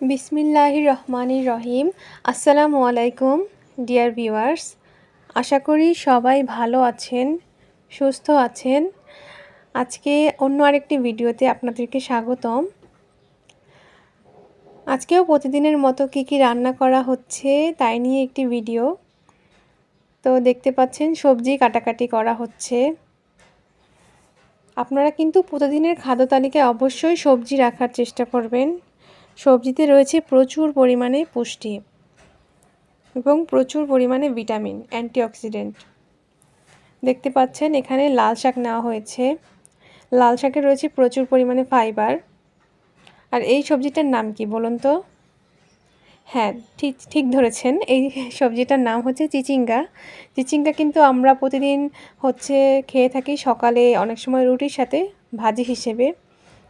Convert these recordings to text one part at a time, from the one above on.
বিসমিল্লাহির রহমানির রহিম। আসসালামু আলাইকুম, ডিয়ার ভিউয়ার্স। আশা করি সবাই ভালো আছেন, সুস্থ আছেন। আজকে অন্য আরেকটি ভিডিওতে আপনাদেরকে স্বাগতম। আজকেও প্রতিদিনের মতো কি কি রান্না করা হচ্ছে তাই নিয়ে একটি ভিডিও। তো দেখতে পাচ্ছেন, সবজি কাটাকাটি করা হচ্ছে। আপনারা কিন্তু প্রতিদিনের খাদ্য তালিকায় অবশ্যই সবজি রাখার চেষ্টা করবেন। সবজিতে রয়েছে প্রচুর পরিমাণে পুষ্টি এবং প্রচুর পরিমাণে ভিটামিন, অ্যান্টিঅক্সিডেন্ট। দেখতে পাচ্ছেন, এখানে লাল শাক নেওয়া হয়েছে। লাল শাকে রয়েছে প্রচুর পরিমাণে ফাইবার। আর এই সবজিটার নাম কি বলুন তো? হ্যাঁ ঠিক ঠিক ধরেছেন। এই সবজিটার নাম হচ্ছে চিচিঙ্গা। চিচিঙ্গা কিন্তু আমরা প্রতিদিন হচ্ছে খেয়ে থাকি সকালে অনেক সময় রুটির সাথে ভাজি হিসেবে।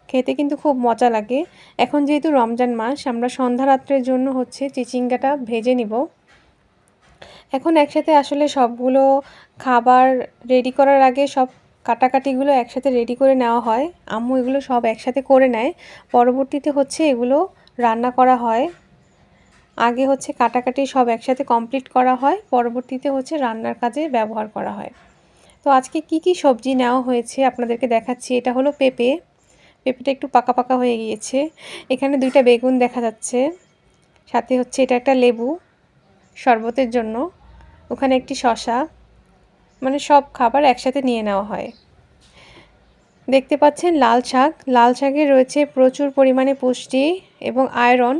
খেতে কিন্তু খুব মজা লাগে। এখন যেহেতু রমজান মাস, আমরা সন্ধ্যা রাত্রের জন্য হচ্ছে চিচিঙ্গাটা ভেজে নিব। এখন একসাথে আসলে সবগুলো খাবার রেডি করার আগে সব কাটাকাটিগুলো একসাথে রেডি করে নেওয়া হয়। আম্মু এগুলো সব একসাথে করে নেয়। পরবর্তীতে হচ্ছে এগুলো রান্না করা হয়। আগে হচ্ছে কাটাকাটি সব একসাথে কমপ্লিট করা হয়। পরবর্তীতে হচ্ছে রান্নার কাজে ব্যবহার করা হয়। তো আজকে কি কি সবজি নেওয়া হয়েছে আপনাদেরকে দেখাচ্ছি। এটা হলো পেঁপে পেঁপেটা একটু পাকা পাকা হয়ে গিয়েছে। এখানে দুইটা বেগুন দেখা যাচ্ছে। সাথে হচ্ছে এটা একটা লেবু শরবতের জন্য। ওখানে একটি শশা মানে সব খাবার একসাথে নিয়ে নেওয়া হয়। দেখতে পাচ্ছেন লাল শাক। লাল শাকে রয়েছে প্রচুর পরিমাণে পুষ্টি এবং আয়রন,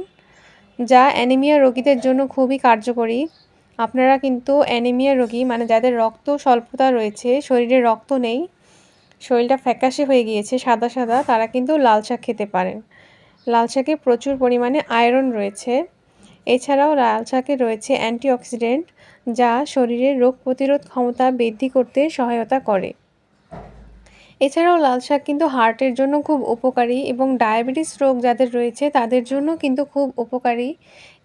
যা অ্যানিমিয়া রোগীদের জন্য খুবই কার্যকরী। আপনারা কিন্তু অ্যানিমিয়া রোগী মানে যাদের রক্ত স্বল্পতা রয়েছে, শরীরে রক্ত নেই শরীরটা ফ্যাকাশে হয়ে গিয়েছে, সাদা সাদা, তারা কিন্তু লাল শাক খেতে পারেন। লাল শাকে প্রচুর পরিমাণে আয়রন রয়েছে। এছাড়াও লাল শাকে রয়েছে অ্যান্টিঅক্সিডেন্ট যা শরীরের রোগ প্রতিরোধ ক্ষমতা বৃদ্ধি করতে সহায়তা করে। এছাড়াও লাল শাক কিন্তু হার্টের জন্য খুব উপকারী এবং ডায়াবেটিস রোগ যাদের রয়েছে, তাদের জন্য কিন্তু খুব উপকারী।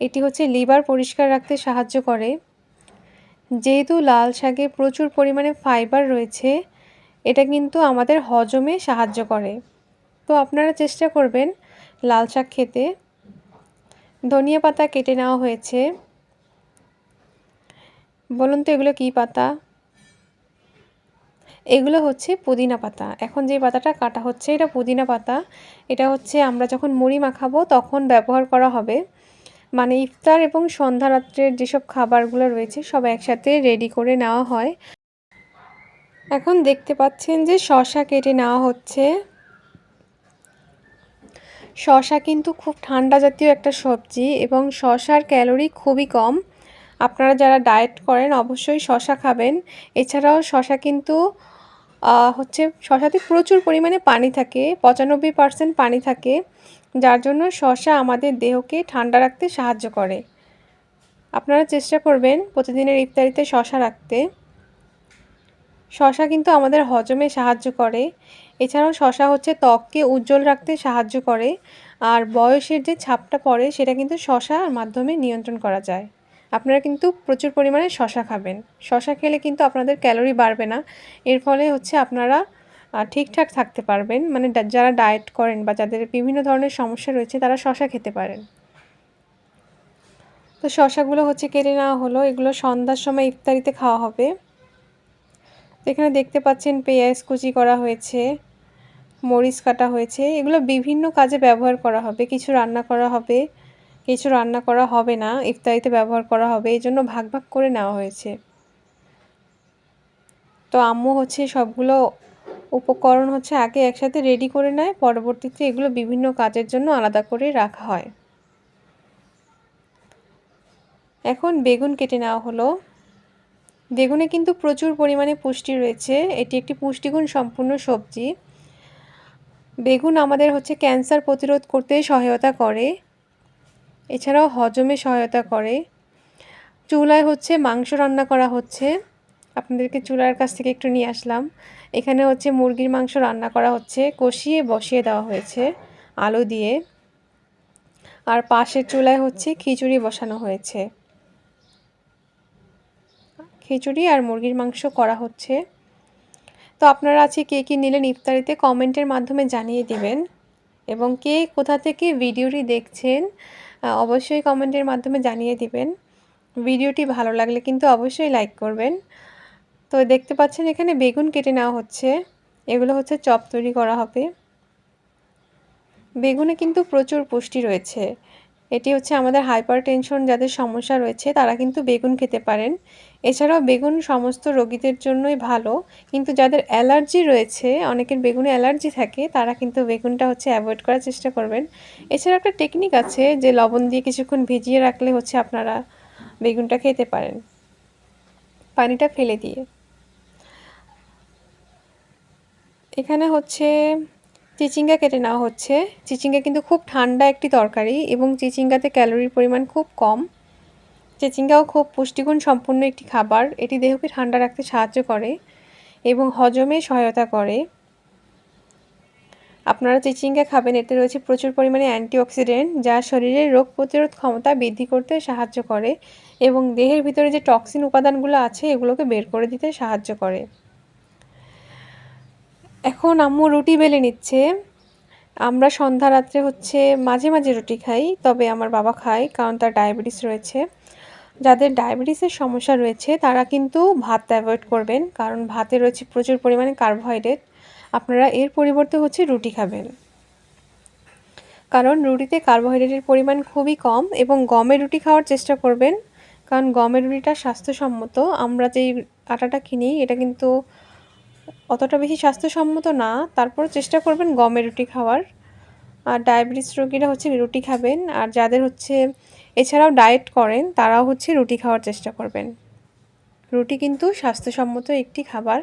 এটি হচ্ছে লিভার পরিষ্কার রাখতে সাহায্য করে। যেহেতু লাল শাকে প্রচুর পরিমাণে ফাইবার রয়েছে এটা কিন্তু আমাদের হজমে সাহায্য করে। তো আপনারা চেষ্টা করবেন লাল শাক খেতে। ধনিয়া পাতা কেটে নেওয়া হয়েছে। বলুন তো এগুলো কী পাতা? এগুলো হচ্ছে পুদিনা পাতা। এখন যে পাতাটা কাটা হচ্ছে এটা পুদিনা পাতা। এটা হচ্ছে আমরা যখন মুড়ি মাখাবো তখন ব্যবহার করা হবে। মানে ইফতার এবং সন্ধ্যা রাত্রের যেসব খাবারগুলো রয়েছে সব একসাথে রেডি করে নেওয়া হয়। এখন দেখতে পাচ্ছেন যে শশা কেটে নেওয়া হচ্ছে। শশা কিন্তু খুব ঠান্ডা জাতীয় একটা সবজি এবং শশার ক্যালোরি খুবই কম। আপনারা যারা ডায়েট করেন অবশ্যই শশা খাবেন। এছাড়াও শশা কিন্তু হচ্ছে শশাতে প্রচুর পরিমাণে পানি থাকে, পঁচানব্বই পার্সেন্ট পানি থাকে, যার জন্য শশা আমাদের দেহকে ঠান্ডা রাখতে সাহায্য করে। আপনারা চেষ্টা করবেন প্রতিদিনের ইফতারিতে শশা রাখতে। শশা কিন্তু আমাদের হজমে সাহায্য করে। এছাড়াও শশা হচ্ছে ত্বককে উজ্জ্বল রাখতে সাহায্য করে। আর বয়সের যে ছাপটা পড়ে, সেটা কিন্তু শশার মাধ্যমে নিয়ন্ত্রণ করা যায়। আপনারা কিন্তু প্রচুর পরিমাণে শশা খাবেন। শশা খেলে কিন্তু আপনাদের ক্যালোরি বাড়বে না। এর ফলে হচ্ছে আপনারা ঠিকঠাক থাকতে পারবেন। মানে যারা ডায়েট করেন বা যাদের বিভিন্ন ধরনের সমস্যা রয়েছে, তারা শশা খেতে পারেন। তো শশাগুলো হচ্ছে কেটে নেওয়া হলো। এগুলো সন্ধ্যার সময় ইফতারিতে খাওয়া হবে। এখানে দেখতে পাচ্ছেন পেঁয়াজ কুচি করা হয়েছে, মরিচ কাটা হয়েছে। এগুলো বিভিন্ন কাজে ব্যবহার করা হবে। কিছু রান্না করা হবে, কিছু রান্না করা হবে না, ইফতারিতে ব্যবহার করা হবে। এই জন্য ভাগ ভাগ করে নেওয়া হয়েছে। তো আম্মু হচ্ছে সবগুলো উপকরণ হচ্ছে আগে একসাথে রেডি করে নেয়, পরবর্তীতে এগুলো বিভিন্ন কাজের জন্য আলাদা করে রাখা হয়। এখন বেগুন কেটে নেওয়া হলো। বেগুনে কিন্তু প্রচুর পরিমাণে পুষ্টি রয়েছে। এটি একটি পুষ্টিগুণ সম্পূর্ণ সবজি। বেগুন আমাদের হচ্ছে ক্যান্সার প্রতিরোধ করতে সহায়তা করে। এছাড়াও হজমে সহায়তা করে। চুলায় হচ্ছে মাংস রান্না করা হচ্ছে। আপনাদেরকে চুলার কাছ থেকে একটু নিয়ে আসলাম। এখানে হচ্ছে মুরগির মাংস রান্না করা হচ্ছে। কষিয়ে, বসিয়ে দেওয়া হয়েছে আলু দিয়ে। আর পাশের চুলায় হচ্ছে খিচুড়ি বসানো হয়েছে। খিচুড়ি আর মুরগির মাংস করা হচ্ছে। তো আপনারা আছে কে কী নিলেন ইফতারিতে কমেন্টের মাধ্যমে জানিয়ে দিবেন। এবং কে কোথা থেকে ভিডিওটি দেখছেন অবশ্যই কমেন্টের মাধ্যমে জানিয়ে দিবেন। ভিডিওটি ভালো লাগলে কিন্তু অবশ্যই লাইক করবেন। তো দেখতে পাচ্ছেন এখানে বেগুন কেটে নেওয়া হচ্ছে। এগুলো হচ্ছে চপ তৈরি করা হবে। বেগুনে কিন্তু প্রচুর পুষ্টি রয়েছে। এটি হচ্ছে আমাদের হাইপার টেনশন যাদের সমস্যা রয়েছে, তারা কিন্তু বেগুন খেতে পারেন। এছাড়াও বেগুন সমস্ত রোগীদের জন্যই ভালো, কিন্তু যাদের অ্যালার্জি রয়েছে, অনেকের বেগুনে অ্যালার্জি থাকে, তারা কিন্তু বেগুনটা হচ্ছে অ্যাভয়েড করার চেষ্টা করবেন। এছাড়া একটা টেকনিক আছে যে লবণ দিয়ে কিছুক্ষণ ভিজিয়ে রাখলে হচ্ছে আপনারা বেগুনটা খেতে পারেন। পানিটা ফেলে দিয়ে। এখানে হচ্ছে চিচিঙ্গা কেটে নেওয়া হচ্ছে। চিচিঙ্গা কিন্তু খুব ঠান্ডা একটি তরকারি এবং চিচিঙ্গাতে ক্যালোরির পরিমাণ খুব কম। চিচিঙ্গাও খুব পুষ্টিগুণ সম্পন্ন একটি খাবার। এটি দেহকে ঠান্ডা রাখতে সাহায্য করে এবং হজমে সহায়তা করে। আপনারা চিচিঙ্গা খাবেন, এতে রয়েছে প্রচুর পরিমাণে অ্যান্টিঅক্সিডেন্ট, যা শরীরের রোগ প্রতিরোধ ক্ষমতা বৃদ্ধি করতে সাহায্য করে এবং দেহের ভিতরে যে টক্সিন উপাদানগুলো আছে, এগুলোকে বের করে দিতে সাহায্য করে। এখন আম্মু রুটি বেলে নিচ্ছে। আমরা সন্ধ্যা রাত্রে হচ্ছে মাঝে মাঝে রুটি খাই, তবে আমার বাবা খায় কারণ তার ডায়াবেটিস রয়েছে। যাদের ডায়াবেটিসের সমস্যা রয়েছে, তারা কিন্তু ভাত অ্যাভয়েড করবেন, কারণ ভাতে রয়েছে প্রচুর পরিমাণে কার্বোহাইড্রেট আপনারা এর পরিবর্তে হচ্ছে রুটি খাবেন। কারণ রুটিতে কার্বোহাইড্রেটের পরিমাণ খুবই কম এবং গমের রুটি খাওয়ার চেষ্টা করবেন, কারণ গমের রুটিটা স্বাস্থ্যসম্মত। আমরা যেই আটাটা কিনি, এটা কিন্তু অতটা বেশি স্বাস্থ্যসম্মত না। তারপর চেষ্টা করবেন গমের রুটি খাওয়ার। আর ডায়াবেটিস রোগীরা হচ্ছে রুটি খাবেন। আর যাদের হচ্ছে এছাড়াও ডায়েট করেন, তারাও হচ্ছে রুটি খাওয়ার চেষ্টা করবেন। রুটি কিন্তু স্বাস্থ্যসম্মত একটি খাবার।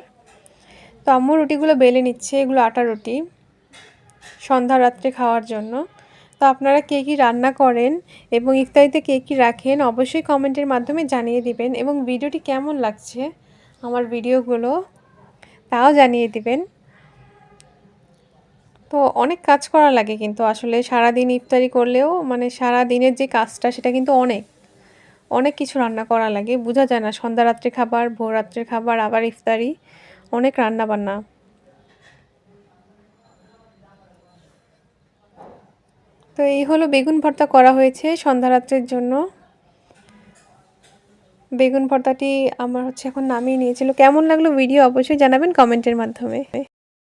তো আম্মু রুটিগুলো বেলে নিচ্ছে, এগুলো আটা রুটি। সন্ধ্যা রাত্রে খাওয়ার জন্য। তো আপনারা কে কী রান্না করেন এবং ইফতারিতে কে কী রাখেন অবশ্যই কমেন্টের মাধ্যমে জানিয়ে দিবেন। এবং ভিডিওটি কেমন লাগছে আমার ভিডিওগুলো তাও জানিয়ে দিবেন। তো অনেক কাজ করা লাগে কিন্তু আসলে সারা দিন ইফতারি করলেও মানে সারা দিনের যে কাজটা সেটা কিন্তু অনেক। অনেক কিছু রান্না করা লাগে, বোঝা যায় না সন্ধ্যা রাত্রে খাবার, ভোর রাত্রের খাবার, আবার ইফতারি, অনেক রান্না বান্না। তো এই হলো বেগুন ভর্তা করা হয়েছে সন্ধ্যা রাত্রের জন্য। বেগুন ভর্তাটি আমার হচ্ছে এখন নামিয়ে নিয়েছিল। কেমন লাগল ভিডিও অবশ্যই জানাবেন কমেন্টের মাধ্যমে।